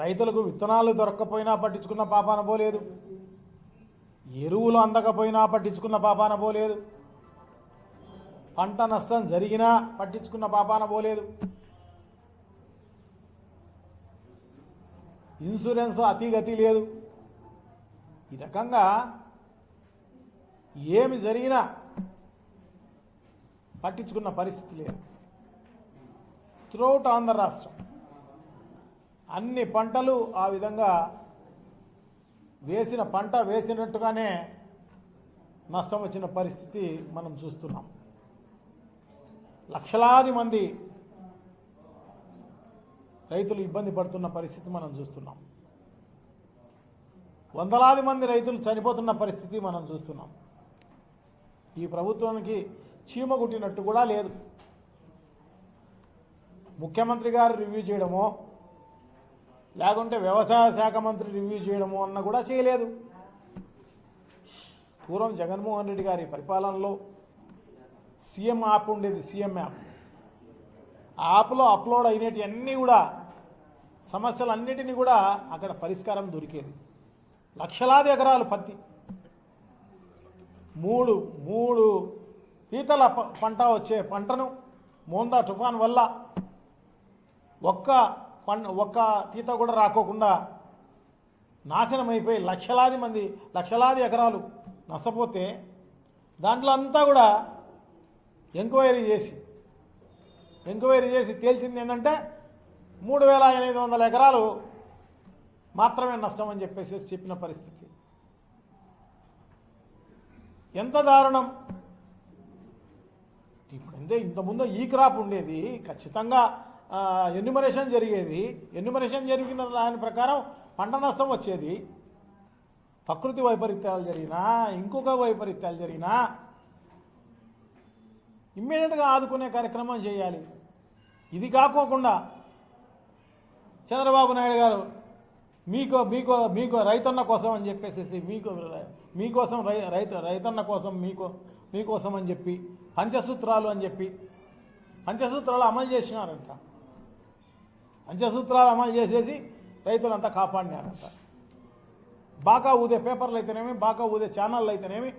రైతులకు విత్తనాలు దొరక్కపోయినా పట్టించుకున్న పాపాన పోలేదు. ఎరువులు అందకపోయినా పట్టించుకున్న పాపాన పోలేదు. పంట నష్టం జరిగినా పట్టించుకున్న పాపాన పోలేదు. ఇన్సూరెన్స్ అతిగతి లేదు. ఈ రకంగా ఏమి జరిగినా పట్టించుకున్న పరిస్థితి లేదు. త్రూఅవుట్ ఆంధ్ర రాష్ట్రం. అన్ని పంటలు ఆ విధంగా వేసిన పంట వేసినట్టుగానే నష్టం వచ్చిన పరిస్థితి మనం చూస్తున్నాం. లక్షలాది మంది రైతులు ఇబ్బంది పడుతున్న పరిస్థితి మనం చూస్తున్నాం. వందలాది మంది రైతులు చనిపోతున్న పరిస్థితి మనం చూస్తున్నాం. ఈ ప్రభుత్వానికి చీమ కుట్టినట్టు కూడా లేదు. ముఖ్యమంత్రి గారు రివ్యూ చేయడమో లేకుంటే వ్యవసాయ శాఖ మంత్రి రివ్యూ చేయడము అన్న కూడా చేయలేదు. పూర్వం జగన్మోహన్ రెడ్డి గారి పరిపాలనలో సీఎం యాప్ ఉండేది సీఎం యాప్. ఆ యాప్లో అప్లోడ్ అయినటివన్నీ కూడా సమస్యలన్నిటినీ కూడా అక్కడ పరిష్కారం దొరికేది. లక్షలాది ఎకరాలు పత్తి. మూడు మూడు పీతల ప- పంట వచ్చే పంటను మోందా తుఫాన్ వల్ల ఒక్క పన్ను ఒక్క తీత కూడా రాకోకుండా నాశనం అయిపోయి లక్షలాది మంది లక్షలాది ఎకరాలు నష్టపోతే దాంట్లో అంతా కూడా ఎంక్వైరీ చేసి ఎంక్వైరీ చేసి తేల్చింది ఏంటంటే మూడు వేల ఎనిమిది వందల ఎకరాలు మాత్రమే నష్టం అని చెప్పేసి చెప్పిన పరిస్థితి. ఎంత దారుణం! ఇప్పుడు అంతే ఇంతకుముందు ఈ క్రాప్ ఉండేది ఖచ్చితంగా ఎన్యుమరేషన్ జరిగేది. ఎన్యుమరేషన్ జరిగిన దాని ప్రకారం పంట నష్టం వచ్చేది. ప్రకృతి వైపరీత్యాలు జరిగినా ఇంకొక వైపరీత్యాలు జరిగినా ఇమ్మీడియట్గా ఆదుకునే కార్యక్రమం చేయాలి. ఇది కాకోకుండా చంద్రబాబు నాయుడు గారు మీకు మీకు మీకు రైతన్న కోసం అని చెప్పేసి మీకు మీకోసం రై రైతు రైతన్న కోసం మీకు మీకోసం అని చెప్పి పంచసూత్రాలు అని చెప్పి పంచసూత్రాలు అమలు చేసినారంట. పంచసూత్రాలు అమలు చేసేసి రైతులంతా కాపాడినారంట. బాగా ఊదే పేపర్లు అయితేనేమి బాగా ఊదే ఛానళ్ళు అయితేనేమి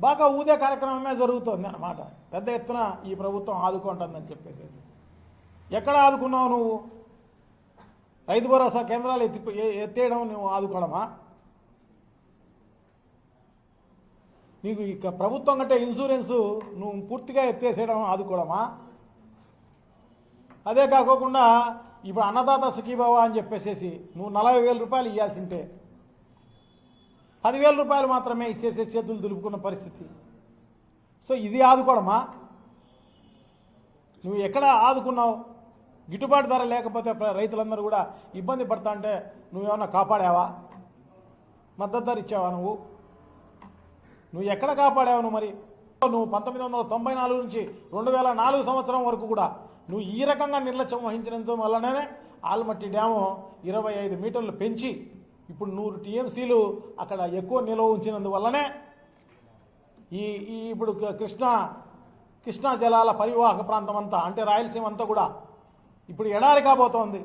బాగా ఊదే కార్యక్రమమే జరుగుతుంది అన్నమాట. పెద్ద ఎత్తున ఈ ప్రభుత్వం ఆదుకుంటుందని చెప్పేసేసి. ఎక్కడ ఆదుకున్నావు నువ్వు? రైతు భరోసా కేంద్రాలు ఎత్తి ఎత్తేయడం నువ్వు ఆదుకోవడమా? నీకు ఇక ప్రభుత్వం కంటే ఇన్సూరెన్సు నువ్వు పూర్తిగా ఎత్తేసేయడం ఆదుకోవడమా? అదే కాకోకుండా ఇప్పుడు అన్నదాత సుఖీభావ అని చెప్పేసేసి నువ్వు నలభై వేల రూపాయలు ఇవ్వాల్సి ఉంటే పదివేల రూపాయలు మాత్రమే ఇచ్చేసే చేతులు దులుపుకున్న పరిస్థితి. సో ఇది ఆదుకోవడమా? నువ్వు ఎక్కడ ఆదుకున్నావు? గిట్టుబాటు ధర లేకపోతే రైతులందరూ కూడా ఇబ్బంది పడతా అంటే నువ్వేమన్నా కాపాడావా? మద్దతు ధర ఇచ్చావా నువ్వు? నువ్వు ఎక్కడ కాపాడావు నువ్వు మరి? నువ్వు పంతొమ్మిది వందల తొంభై నాలుగు నుంచి రెండు వేల నాలుగు సంవత్సరం వరకు కూడా నువ్వు ఈ రకంగా నిర్లక్ష్యం వహించినందు వల్లనే ఆల్మట్టి డ్యాము ఇరవై ఐదు మీటర్లు పెంచి ఇప్పుడు నూరు టీఎంసీలు అక్కడ ఎక్కువ నిల్వ ఉంచినందువల్లనే ఈ ఈ ఇప్పుడు క- కృష్ణా కృష్ణా జలాల పరివాహక ప్రాంతం అంతా అంటే రాయలసీమ అంతా కూడా ఇప్పుడు ఎడారి కాబోతోంది.